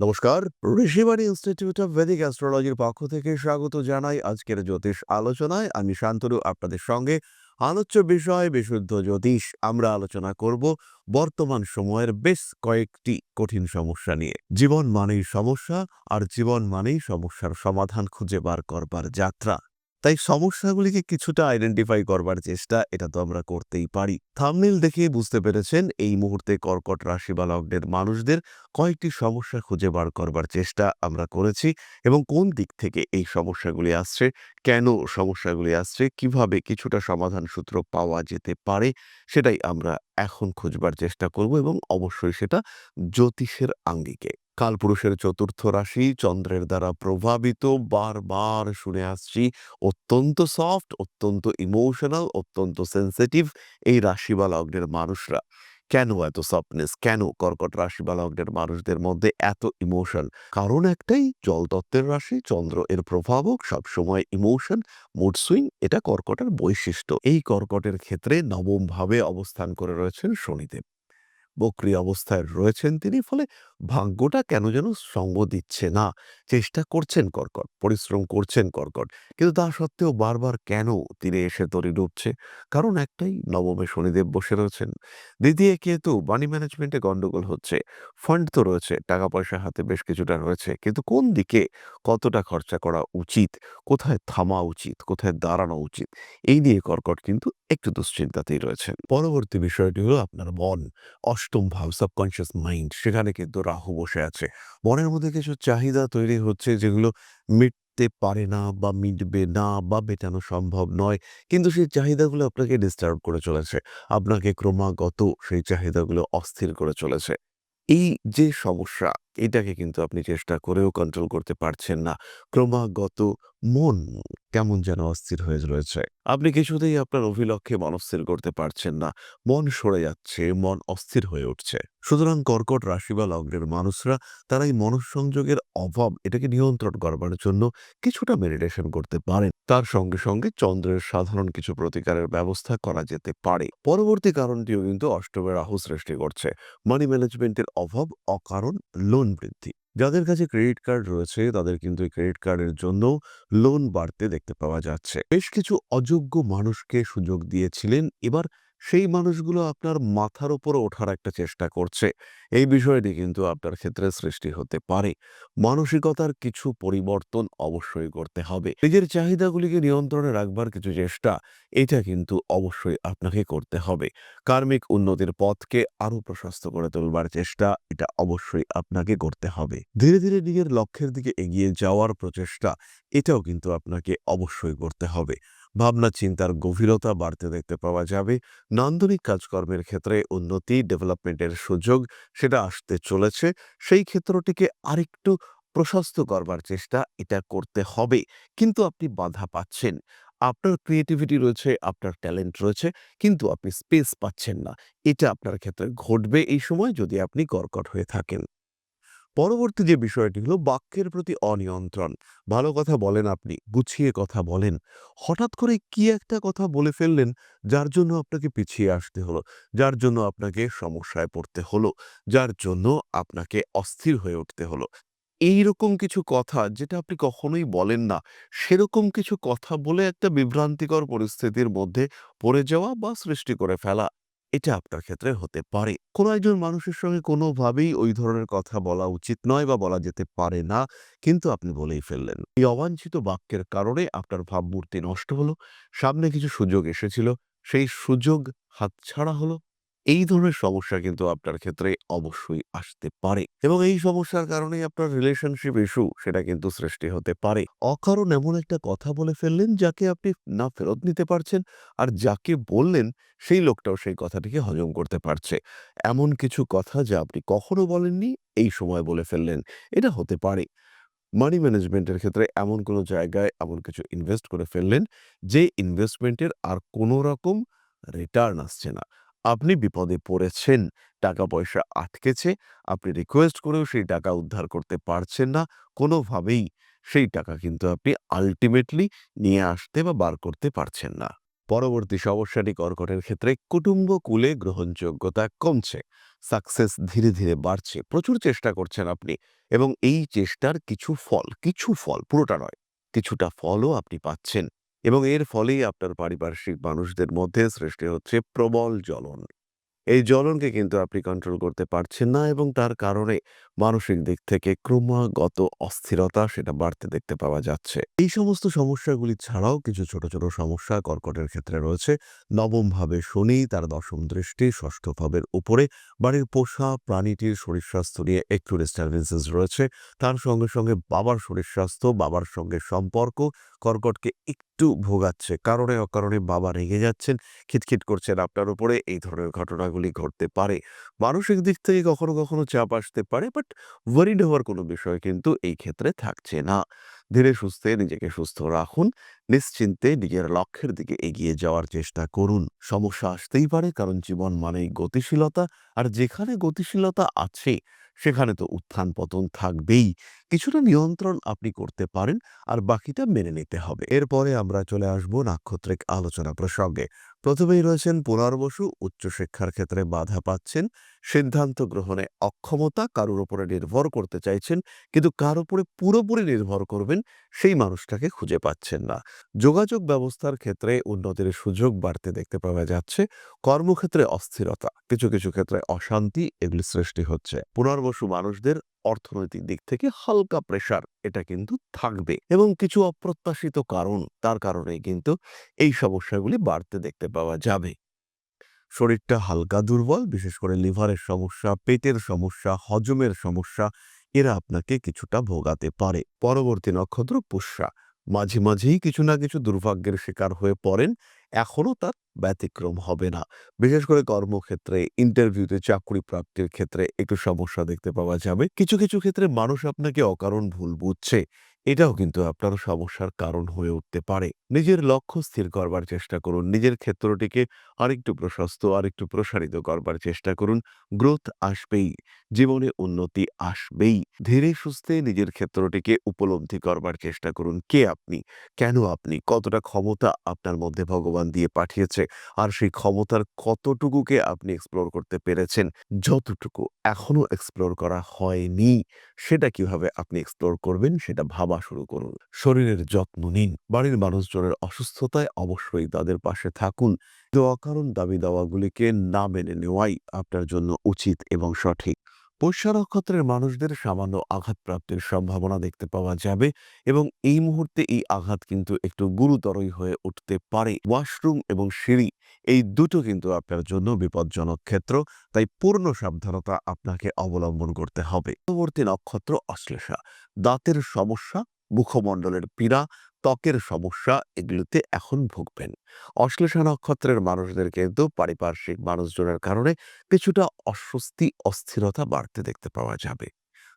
নমস্কার। Rishibani institute of Vedic অ্যাস্ট্রোলজির পক্ষ থেকে স্বাগত জানাই আজকের জ্যোতিষ আলোচনায়। আমি শান্তনু, আপনাদের সঙ্গে আলোচ্য বিষয় বিশুদ্ধ জ্যোতিষ আমরা আলোচনা করব বর্তমান সময়ের বেশ কয়েকটি কঠিন সমস্যা নিয়ে। জীবন মানেই সমস্যা আর জীবন মানেই সমস্যার সমাধান খুঁজে বার করবার যাত্রা। তাই সমস্যাগুলিকে কিছুটা আইডেন্টিফাই করবার চেষ্টা এটা তো আমরা করতেই পারি। থামনেল দেখে বুঝতে পেরেছেন এই মুহূর্তে কর্কট রাশি বা লগ্নের মানুষদের কয়েকটি সমস্যা খুঁজে বার করবার চেষ্টা আমরা করেছি এবং কোন দিক থেকে এই সমস্যাগুলি আসছে, কেন সমস্যাগুলি আসছে, কীভাবে কিছুটা সমাধান সূত্র পাওয়া যেতে পারে সেটাই আমরা এখন খুঁজবার চেষ্টা করব এবং অবশ্যই সেটা জ্যোতিষের আঙ্গিকে। কালপুরুষের চতুর্থ রাশি চন্দ্রের দ্বারা প্রভাবিত, বারবার শুনে আসছি, অত্যন্ত সফট অত্যন্ত ইমোশনাল অত্যন্ত সেন্সিটিভ এই রাশি বা লগ্নের মানুষরা। কেন এত সফটনেস কেন কর্কট রাশি বা লগ্নের মানুষদের মধ্যে এত ইমোশন কারণ একটাই জলতত্ত্বের রাশি, চন্দ্র এর প্রভাবক, সবসময় ইমোশন মুড সুইং এটা কর্কটের বৈশিষ্ট্য। এই কর্কটের ক্ষেত্রে নবম ভাবে অবস্থান করে রয়েছেন শনিদেব। বক্রি অবস্থায় রয়েছেন তিনি, ফলে ভাগ্যটা কেন যেন সঙ্গ দিচ্ছে না? চেষ্টা করছেন কর্কট, পরিশ্রম করছেন কর্কট। কিন্তু তা সত্ত্বেও বারবার কেন তিনি এসে তরি ডুবছে? কারণ একটাই, নবমে শনিদেব বসে রয়েছেন। দ্বিতীয় কেতু মানি ম্যানেজমেন্টে গন্ডগোল হচ্ছে। ফান্ড তো রয়েছে টাকা পয়সা হাতে বেশ কিছুটা রয়েছে। কিন্তু কোন দিকে কতটা খরচা করা উচিত? কোথায় থামা উচিত? কোথায় দাঁড়ানো উচিত? এই নিয়ে কর্কট কিন্তু একটু দুশ্চিন্তাতেই রয়েছেন। পরবর্তী বিষয়টি হলো আপনার মন, অষ্টম ভাব সাবকনশিয়াস মাইন্ড সেখানে কিন্তু রাহু বসে আছে। মনের মধ্যে কিছু চাহিদা তৈরি হচ্ছে যেগুলো মিটতে পারে না বা মিটবে না বা মেটানো সম্ভব নয়। কিন্তু সেই চাহিদাগুলো আপনাকে ডিস্টার্ব করে চলেছে। আপনাকে ক্রমাগত সেই চাহিদাগুলো অস্থির করে চলেছে। এই যে সমস্যা, এটাকে কিন্তু আপনি চেষ্টা করেও কন্ট্রোল করতে পারছেন না। ক্রমাগত মন কেমন যেন অস্থির হয়ে রয়েছে। আপনি কিছুতেই আপনার অভিলক্ষে মনস্থির করতে পারছেন না। মন সরে যাচ্ছে, মন অস্থির হয়ে উঠছে। সুতরাং কর্কট রাশি বা লগ্নের মানুষরা, তারা এই মনঃসংযোগের অভাব, এটাকে নিয়ন্ত্রণ করবার জন্য কিছুটা মেডিটেশন করতে পারেন। তার সঙ্গে সঙ্গে চন্দ্রের সাধারণ কিছু প্রতিকারের ব্যবস্থা করা যেতে পারে। পরবর্তী কারণটিও কিন্তু অষ্টমের রাহু সৃষ্টি করছে। মানি ম্যানেজমেন্টের অভাব, অকারণ লোন বৃদ্ধি। যাদের কাছে ক্রেডিট কার্ড রয়েছে, তাদের কিন্তু এই ক্রেডিট কার্ডের জন্য লোন বাড়তে দেখতে পাওয়া যাচ্ছে। বেশ কিছু অযোগ্য মানুষকে সুযোগ দিয়েছিলেন। এবার সেই মানুষগুলো আপনার মাথার উপরে ওঠার একটা চেষ্টা করছে। এই বিষয়টি কিন্তু আপনার ক্ষেত্রে সৃষ্টি হতে পারে। মানসিকতার কিছু পরিবর্তন অবশ্যই করতে হবে। নিজের চাহিদাগুলিকে নিয়ন্ত্রণে রাখবার কিছু চেষ্টা, এটা কিন্তু অবশ্যই আপনাকে করতে হবে। কার্মিক উন্নতির পথকে আরও প্রশস্ত করে তুলবার চেষ্টা, এটা অবশ্যই আপনাকে করতে হবে। ধীরে ধীরে নিজের লক্ষ্যের দিকে এগিয়ে যাওয়ার প্রচেষ্টা, এটাও কিন্তু আপনাকে অবশ্যই করতে হবে। ভাবনা চিন্তার গভীরতা বাড়তে দেখতে পাওয়া যাবে। নান্দনিক কাজকর্মের ক্ষেত্রে উন্নতি, ডেভেলপমেন্টের সুযোগ সেটা আসতে চলেছে। সেই ক্ষেত্রটিকে আরেকটু প্রশস্ত করবার চেষ্টা এটা করতে হবে। কিন্তু আপনি বাধা পাচ্ছেন। আপনার ক্রিয়েটিভিটি রয়েছে, আপনার ট্যালেন্ট রয়েছে, কিন্তু আপনি স্পেস পাচ্ছেন না। এটা আপনার ক্ষেত্রে ঘটবে এই সময় যদি আপনি কর্কট হয়ে থাকেন। পরবর্তী যে বিষয়টি হলো বাক্যের প্রতি অনিয়ন্ত্রণ। ভালো কথা বলেন আপনি, গুছিয়ে কথা বলেন। হঠাৎ করে কি একটা কথা বলে ফেললেন, যার জন্য আপনাকে পিছিয়ে আসতে হলো, যার জন্য আপনাকে সমস্যায় পড়তে হলো, যার জন্য আপনাকে অস্থির হয়ে উঠতে হলো। এইরকম কিছু কথা যেটা আপনি কখনোই বলেন না, সেরকম কিছু কথা বলে একটা বিভ্রান্তিকর পরিস্থিতির মধ্যে পড়ে যাওয়া বা সৃষ্টি করে ফেলা এটা আপনার ক্ষেত্রে হতে পারে। কোনো একজন মানুষের সঙ্গে কোনোভাবেই ওই ধরনের কথা বলা উচিত নয় বা বলা যেতে পারে না। কিন্তু আপনি বলেই ফেললেন। এই অবাঞ্ছিত বাক্যের কারণে আপনার ভাবমূর্তি নষ্ট হলো। সামনে কিছু সুযোগ এসেছিল। সেই সুযোগ হাতছাড়া হলো। এই ধরনের সমস্যা কিন্তু আপনার ক্ষেত্রে অবশ্যই আসতে পারে এবং এই সমস্যার কারণে আপনার রিলেশনশিপ ইস্যু সেটা কিন্তু সৃষ্টি হতে পারে। অকারণ এমন একটা কথা বলে ফেললেন যাকে আপনি না ফেরত নিতে পারছেন আর যাকে বললেন সেই লোকটাও সেই কথাটিকে হজম করতে পারছে। এমন কিছু কথা যা আপনি কখনো বলেননি এই সময় বলে ফেললেন। এটা হতে পারে। মানি ম্যানেজমেন্টের ক্ষেত্রে এমন কোনো জায়গায় এমন কিছু ইনভেস্ট করে ফেললেন যে ইনভেস্টমেন্টের আর কোনো রকম রিটার্ন আসছে না। আপনি বিপদে পড়েছেন, টাকা পয়সা আটকেছে, আপনি রিকোয়েস্ট করেও সেই টাকা উদ্ধার করতে পারছেন না, কোনোভাবেই সেই টাকা কিন্তু আপনি আলটিমেটলি নিয়ে আসতে বা বার করতে পারছেন না। পরবর্তী সমস্যাটি কর্কটের ক্ষেত্রে কুটুম্ব কুলে গ্রহণযোগ্যতা কমছে সাকসেস ধীরে ধীরে বাড়ছে, প্রচুর চেষ্টা করছেন আপনি এবং এই চেষ্টার কিছু ফল কিছু ফল, পুরোটা নয়, কিছুটা ফলও আপনি পাচ্ছেন। এবং এর ফলেই আপনার পারিপার্শ্বিক মানুষদের মধ্যে সৃষ্টি হচ্ছে প্রবল জ্বলন। এই জ্বলনকে কিন্তু আপনি কন্ট্রোল করতে পারছেন না এবং তার কারণে মানসিক দিক থেকে ক্রমাগত অস্থিরতা সেটা বাড়তে দেখতে পাওয়া যাচ্ছে। এই সমস্ত সমস্যাগুলি ছাড়াও কিছু ছোট ছোট সমস্যা কর্কটের ক্ষেত্রে রয়েছে। নবম ভাবে শনি, তার দশম দৃষ্টি ষষ্ঠ ভাবের উপরে। বাড়ির পোষা প্রাণীটির শরীর স্বাস্থ্য নিয়ে একটু ডিস্টারবেন্সেস রয়েছে। তার সঙ্গে সঙ্গে বাবার শরীর স্বাস্থ্য, বাবার সঙ্গে সম্পর্ক কর্কটকে একটু ভোগাচ্ছে। কারণে, অকারণে বাবা রেগে যাচ্ছেন, খিটখিট করছেন আপনার উপরে। এই ধরনের ঘটনাগুলি ঘটতে পারে। মানসিক দিক থেকে কখনো কখনো চাপ আসতে পারে বাট ওয়ারিড হওয়ার কোনো বিষয় কিন্তু এই ক্ষেত্রে থাকছে না। ধীরে সুস্থে নিজেকে সুস্থ রাখুন, নিশ্চিন্তে নিজের লক্ষ্যের দিকে এগিয়ে যাওয়ার চেষ্টা করুন। সমস্যা আসতেই পারে, কারণ জীবন মানেই গতিশীলতা, আর যেখানে গতিশীলতা আছে, সেখানে তো উত্থান পতন থাকবেই। কিছুটা নিয়ন্ত্রণ আপনি করতে পারেন, আর বাকিটা মেনে নিতে হবে। এরপরে আমরা চলে আসব নাক্ষত্রিক আলোচনা প্রসঙ্গে। প্রথমেই রয়েছেন পুনর্বসু উচ্চশিক্ষার ক্ষেত্রে বাধা পাচ্ছেন, সিদ্ধান্ত গ্রহণে অক্ষমতা কারোর উপরে নির্ভর করতে চাইছেন, কিন্তু কার উপরে পুরোপুরি নির্ভর করবেন সেই মানুষটাকে খুঁজে পাচ্ছেন না। যোগাযোগ ব্যবস্থার ক্ষেত্রে উন্নতির সুযোগ বাড়তে দেখতে পাওয়া যাচ্ছে, কর্মক্ষেত্রে অস্থিরতা, কিছু কিছু ক্ষেত্রে অশান্তি এগুলি সৃষ্টি হচ্ছে। পুনর্বসু মানুষদের অর্থনৈতিক দিক থেকে হালকা প্রেশার এটা কিন্তু থাকবে। এবং কিছু অপ্রত্যাশিত কারণ তার কারণে কিন্তু এই সমস্যাগুলি বাড়তে দেখতে পাওয়া যাবে। শরীরটা হালকা দুর্বল, বিশেষ করে লিভারের সমস্যা, পেটের সমস্যা, হজমের সমস্যা, এরা আপনাকে কিছুটা ভোগাতে পারে। পরবর্তী নক্ষত্র পুষ্যা। মাঝে মাঝেই কিছু না কিছু দুর্ভাগ্যের শিকার হয়ে পড়েন। এখনও তার ব্যতিক্রম হবে না। বিশেষ করে কর্মক্ষেত্রে ইন্টারভিউতে চাকরি প্রাপ্তির ক্ষেত্রে একটু সমস্যা দেখতে পাওয়া যাবে। কিছু কিছু ক্ষেত্রে মানুষ আপনাকে অকারণ ভুল বুঝছে। এটাও কিন্তু আপনার সমস্যার কারণ হয়ে উঠতে পারে। নিজের লক্ষ্য স্থির করবার চেষ্টা করুন। নিজের ক্ষেত্রটিকে আরেকটু প্রশস্ত, আরেকটু প্রসারিত করবার চেষ্টা করুন। গ্রোথ আসবেই, জীবনে উন্নতি আসবেই। ধীরে সুস্থে নিজের ক্ষেত্রটিকে উপলব্ধি করবার চেষ্টা করুন। কে আপনি? কেন আপনি? কতটা ক্ষমতা আপনার মধ্যে ভগবান দিয়ে পাঠিয়েছে? আর সেই ক্ষমতার কতটুকুকে আপনি এক্সপ্লোর করতে পেরেছেন? যতটুকু এখনও এক্সপ্লোর করা হয়নি, সেটা কীভাবে আপনি এক্সপ্লোর করবেন, সেটা ভাবা শুরু করুন। শরীরের যত্ন নিন। বাড়ির মানুষজনের অসুস্থতায় অবশ্যই তাদের পাশে থাকুন। কিন্তু অকারণ দাবি দাওয়াগুলিকে না মেনে নেওয়াই আপনার জন্য উচিত এবং সঠিক। পৈশা নক্ষত্রের মানুষদের সামান্য আঘাতপ্রাপ্তির সম্ভাবনা দেখতে পাওয়া যাবে এবং এই মুহূর্তে এই আঘাত কিন্তু একটু গুরুতরই হয়ে উঠতে পারে। ওয়াশরুম এবং সিঁড়ি এই দুটো কিন্তু আপনার জন্য বিপজ্জনক ক্ষেত্র। তাই পূর্ণ সাবধানতা আপনাকে অবলম্বন করতে হবে। পরবর্তী নক্ষত্র অশ্লেষা। দাঁতের সমস্যা, মুখমণ্ডলের পীড়া, ত্বকের সমস্যা, এগুলোতে এখন ভুগবেন। অশ্লেষা নক্ষত্রের মানুষদের কিন্তু পারিপার্শ্বিক মানুষজনের কারণে কিছুটা অস্বস্তি, অস্থিরতা বাড়তে দেখতে পাওয়া যাবে।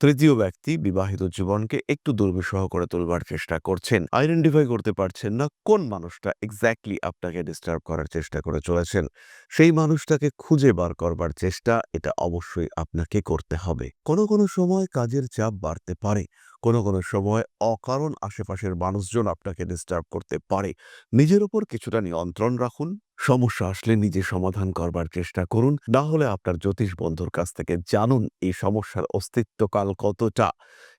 তৃতীয় ব্যক্তি বিবাহিত জীবনকে একটু দুর্বিষহ করে তুলবার চেষ্টা করছেন। আইডেন্টিফাই করতে পারছেন না কোন মানুষটা এক্স্যাক্টলি আপনাকে ডিস্টার্ব করার চেষ্টা করে চলেছেন। সেই মানুষটাকে খুঁজে বার করবার চেষ্টা এটা অবশ্যই আপনাকে করতে হবে। কোনো কোনো সময় কাজের চাপ বাড়তে পারে। কোনো কোনো সময় অকারণ আশেপাশের মানুষজন আপনাকে ডিস্টার্ব করতে পারে। নিজের উপর কিছুটা নিয়ন্ত্রণ রাখুন। সমস্যা আসলে নিজে সমাধান করবার চেষ্টা করুন। না হলে আপনার জ্যোতিষ বন্ধুর কাছ থেকে জানুন এই সমস্যার অস্তিত্বকাল কতটা।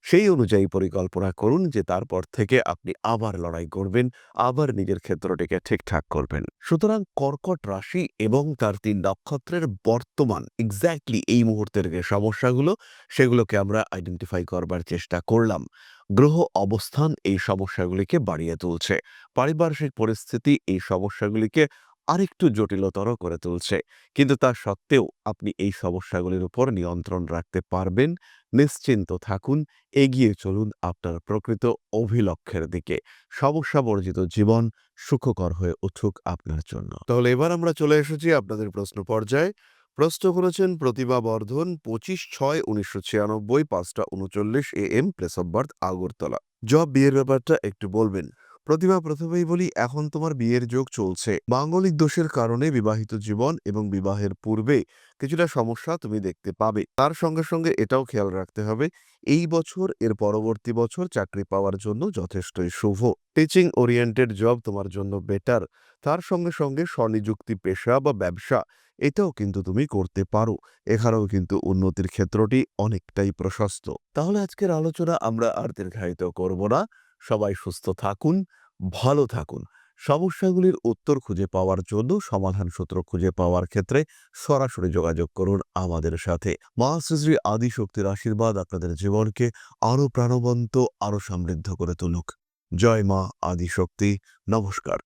সেই অনুযায়ী পরিকল্পনা করুন যে তারপর থেকে আপনি আবার লড়াই করবেন, আবার নিজের ক্ষেত্রটিকে ঠিকঠাক করবেন। সুতরাং কর্কট রাশি এবং তার তিন নক্ষত্রের বর্তমান এক্স্যাক্টলি এই মুহূর্তের যে সমস্যাগুলো, সেগুলোকে আমরা আইডেন্টিফাই করবার চেষ্টা করলাম। গ্রহ অবস্থান এই সমস্যাগুলিকে বাড়িয়ে তুলছে। পারিপার্শ্বিক পরিস্থিতি এই সমস্যাগুলিকে আরেকটু জটিলতর করে তুলছে। কিন্তু তা সত্ত্বেও আপনি এই সমস্যাগুলির উপর নিয়ন্ত্রণ রাখতে পারবেন। নিশ্চিন্ত থাকুন, এগিয়ে চলুন আপনার প্রকৃত অভিলক্ষের দিকে। সমস্যা বর্জিত জীবন সুখকর হয়ে উঠুক আপনার জন্য। তাহলে এবার আমরা চলে এসেছি আপনাদের প্রশ্ন পর্যায়ে। প্রশ্ন করেছেন প্রতিভা বর্ধন, পঁচিশ ছয় উনিশশো ছিয়ানব্বই, পাঁচটা উনচল্লিশ A M place of birth Agartala. Job বিয়ের ব্যাপারটা একটু বলবেন। প্রতিভা প্রথমেই বলি, এখন তোমার বিয়ের যোগ চলছে। মাঙ্গলিক দোষের কারণে বিবাহিত জীবন এবং বিবাহের পূর্বে কিছুটা সমস্যা তুমি দেখতে পাবে। তার সঙ্গে সঙ্গে এটাও খেয়াল রাখতে হবে, এই বছর, এর পরবর্তী বছর চাকরি পাওয়ার জন্য যথেষ্টই শুভ। টিচিং ওরিয়েন্টেড জব তোমার জন্য বেটার তার সঙ্গে সঙ্গে স্বনিযুক্তি পেশা বা ব্যবসা, এটাও কিন্তু তুমি করতে পারো। এখানেও কিন্তু উন্নতির ক্ষেত্রটি অনেকটাই প্রশস্ত। তাহলে আজকের আলোচনা আমরা আর দীর্ঘায়িত করব না। সবাই সুস্থ থাকুন, ভালো থাকুন। সমস্যাগুলির উত্তর খুঁজে পাওয়ার জন্য সমাধান সূত্র খুঁজে পাওয়ার ক্ষেত্রে সরাসরি যোগাযোগ করুন আমাদের সাথে। মা শ্রী আদিশক্তির আশীর্বাদ আপনাদের জীবনকে আরও প্রাণবন্ত আরও সমৃদ্ধ করে তুলুক। জয় মা আদিশক্তি। নমস্কার।